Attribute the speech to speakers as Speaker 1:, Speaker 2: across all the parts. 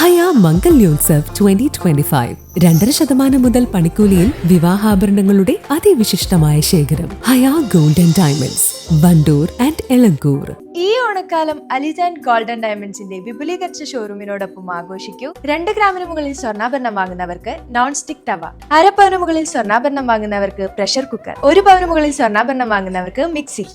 Speaker 1: Haya Mangalyotsav twenty twenty five രണ്ടര ശതമാനം മുതൽ പണിക്കൂലിയിൽ വിവാഹാഭരണങ്ങളുടെ അതിവിശിഷ്ടമായ ശേഖരം. Haya golden diamonds Wandoor and Elankur.
Speaker 2: ഈ ഓണക്കാലം അലിജാൻ ഗോൾഡൻ ഡയമണ്ട്സിന്റെ വിപുലീകരിച്ച ഷോറൂമിനോടൊപ്പം ആഘോഷിക്കൂ. രണ്ട് ഗ്രാമിന് മുകളിൽ സ്വർണാഭരണം വാങ്ങുന്നവർക്ക് നോൺ സ്റ്റിക് തവ അര പവന് മുകളിൽ സ്വർണാഭരണം വാങ്ങുന്നവർക്ക് പ്രഷർ കുക്കർ ഒരു പവന് മുകളിൽ സ്വർണാഭരണം വാങ്ങുന്നവർക്ക് മിക്സി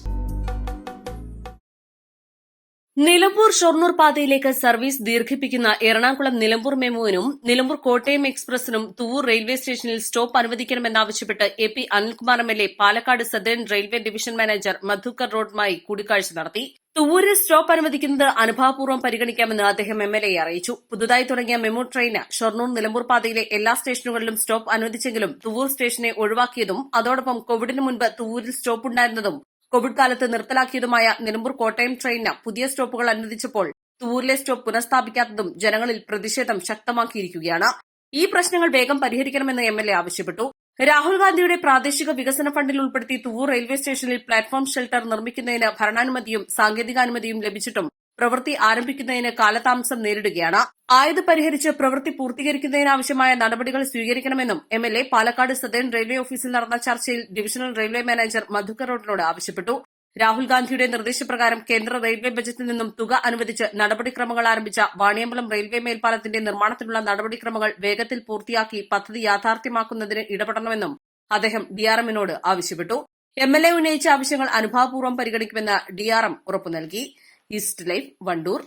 Speaker 3: നിലമ്പൂർ ഷൊർണൂർ പാതയിലേക്ക് സർവീസ് ദീർഘിപ്പിക്കുന്ന എറണാകുളം നിലമ്പൂർ മെമുവിനും നിലമ്പൂർ കോട്ടയം എക്സ്പ്രസിനും തുവൂർ റെയിൽവേ സ്റ്റേഷനിൽ stop അനുവദിക്കണമെന്നാവശ്യപ്പെട്ട് A P Anilkumar M L A Palakkad southern railway division manager Madhukar റോഡുമായി കൂടിക്കാഴ്ച നടത്തി. തുവൂരിൽ സ്റ്റോപ്പ് അനുവദിക്കുന്നത് അനുഭാവപൂർവം പരിഗണിക്കാമെന്ന് അദ്ദേഹം എം എൽ എ അറിയിച്ചു. പുതുതായി തുടങ്ങിയ മെമു ട്രെയിന് ഷൊർണൂർ നിലമ്പൂർ പാതയിലെ എല്ലാ സ്റ്റേഷനുകളിലും സ്റ്റോപ്പ് അനുവദിച്ചെങ്കിലും തുവൂർ സ്റ്റേഷനെ ഒഴിവാക്കിയതും അതോടൊപ്പം കോവിഡിന് മുൻപ് തുവൂരിൽ സ്റ്റോപ്പ് ഉണ്ടായിരുന്നതും കോവിഡ് കാലത്ത് നിർത്തലാക്കിയതുമായ നിലമ്പൂർ കോട്ടയം ട്രെയിനിന് പുതിയ സ്റ്റോപ്പുകൾ അനുവദിച്ചപ്പോൾ തൂരിലെ സ്റ്റോപ്പ് പുനഃസ്ഥാപിക്കാത്തതും ജനങ്ങളിൽ പ്രതിഷേധം ശക്തമാക്കിയിരിക്കുകയാണ്. ഈ പ്രശ്നങ്ങൾ വേഗം പരിഹരിക്കണമെന്ന് എം എൽ എ ആവശ്യപ്പെട്ടു. രാഹുൽ ഗാന്ധിയുടെ പ്രാദേശിക വികസന ഫണ്ടിൽ ഉൾപ്പെടുത്തി തുവൂർ റെയിൽവേ സ്റ്റേഷനിൽ പ്ലാറ്റ്ഫോം ഷെൽട്ടർ നിർമ്മിക്കുന്നതിന് ഭരണാനുമതിയും സാങ്കേതികാനുമതിയും ലഭിച്ചിട്ടും പ്രവൃത്തി ആരംഭിക്കുന്നതിന് കാലതാമസം നേരിടുകയാണ്. ആയത് പരിഹരിച്ച് പ്രവൃത്തി പൂർത്തീകരിക്കുന്നതിനാവശ്യമായ നടപടികൾ സ്വീകരിക്കണമെന്നും M L A Palakkad southern railway ഓഫീസിൽ നടന്ന ചർച്ചയിൽ ഡിവിഷണൽ റെയിൽവേ മാനേജർ മധുക്കർ റോഡിനോട് ആവശ്യപ്പെട്ടു. രാഹുൽ ഗാന്ധിയുടെ നിർദ്ദേശപ്രകാരം കേന്ദ്ര റെയിൽവേ ബജറ്റിൽ നിന്നും തുക അനുവദിച്ച് നടപടിക്രമങ്ങൾ ആരംഭിച്ച വാണിയമ്പലം റെയിൽവേ മേൽപ്പാലത്തിന്റെ നിർമ്മാണത്തിനുള്ള നടപടിക്രമങ്ങൾ വേഗത്തിൽ പൂർത്തിയാക്കി പദ്ധതി യാഥാർത്ഥ്യമാക്കുന്നതിന് ഇടപെടണമെന്നും അദ്ദേഹം ഡിആർഎമ്മിനോട് ആവശ്യപ്പെട്ടു. എം എൽ എ ഉന്നയിച്ച ആവശ്യങ്ങൾ അനുഭാവപൂർവം പരിഗണിക്കുമെന്ന് ഡിആർഎം ഉറപ്പു നൽകി ഈസ്റ്റ് ലൈഫ് വണ്ടൂർ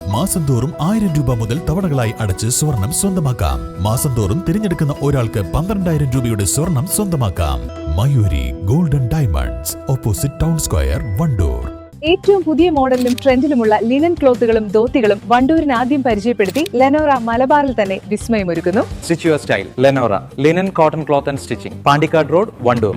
Speaker 4: മാസം തോറും ആയിരം രൂപ മുതൽ തവണകളായി അടച്ച് സ്വർണം സ്വന്തമാക്കാം മാസം തോറും തിരഞ്ഞെടുക്കുന്ന ഒരാൾക്ക് പന്ത്രണ്ടായിരം രൂപയുടെ സ്വർണം സ്വന്തമാക്കാം Mayuri golden diamonds opposite town square Wandoor
Speaker 5: ഏറ്റവും പുതിയ മോഡലിലും ട്രെൻഡിലുമുള്ള ലിനൻ ക്ലോത്തുകളും ധോത്തികളും വണ്ടൂരിന് ആദ്യം പരിചയപ്പെടുത്തി ലെനോറ മലബാറിൽ തന്നെ വിസ്മയമൊരുക്കുന്നു
Speaker 6: Stitch your style. Lenora. Linen, cotton cloth and stitching. Pandikad Road, Vandoor.